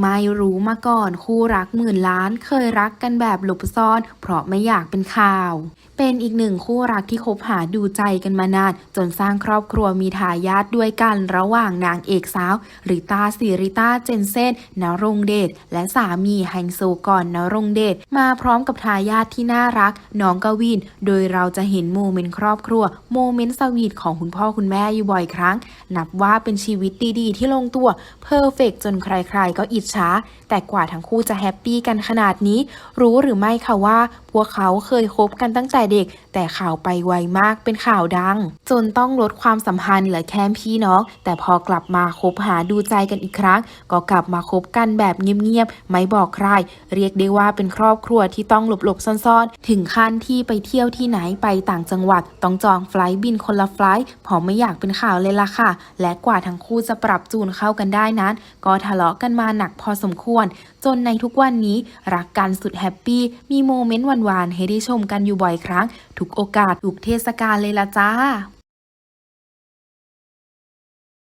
ไม่รู้มาก่อนคู่รักหมื่นล้านเคยรักกันแบบหลบซ่อน เพราะไม่อยากเป็นข่าว เป็นอีกหนึ่งคู่รักที่คบหาดูใจกันมานาน จนสร้างครอบครัวมีทายาทด้วยกันระหว่างนางเอกสาวริตาสิริตาเจนเซนนรงเดชและสามีไฮโซก่อนนรงเดชมาพร้อมกับทายาทที่น่ารักน้องกวิน โดยเราจะเห็นโมเมนต์ครอบครัวโมเมนต์สวีทของคุณพ่อคุณแม่อยู่บ่อยครั้ง นับว่าเป็นชีวิตดีๆ ที่ลงตัวเพอร์เฟกจนใครๆก็อิจฉาแต่กว่าทั้งคู่จะแฮปปี้กันขนาดนี้ รู้หรือไม่คะว่า พวกเขาเคยคบกันตั้งแต่เด็ก แต่ข่าวไปไวมากเป็นข่าวดัง จนต้องลดความสัมพันธ์เหลือแค่พี่น้อง แต่พอกลับมาคบหาดูใจกันอีกครั้ง ก็กลับมาคบกันแบบเงียบๆไม่บอกใคร เรียกได้ว่าเป็นครอบครัวที่ต้องหลบๆซ่อนๆ ถึงขั้นที่ไปเที่ยวที่ไหนไปต่างจังหวัด ต้องจองไฟล์บินคนละไฟล์เพราะไม่อยากเป็นข่าวเลยล่ะค่ะ และกว่าทั้งคู่จะปรับจูนเข้ากันได้นั้น ก็ทะเลาะกันมาหนักกพอสมควร จนในทุกวันนี้รักกันสุดแฮปปี้มีโมเมนต์หวานๆให้ได้ชมกันอยู่บ่อยครั้ง ทุกโอกาสทุกเทศกาลเลยละจ้า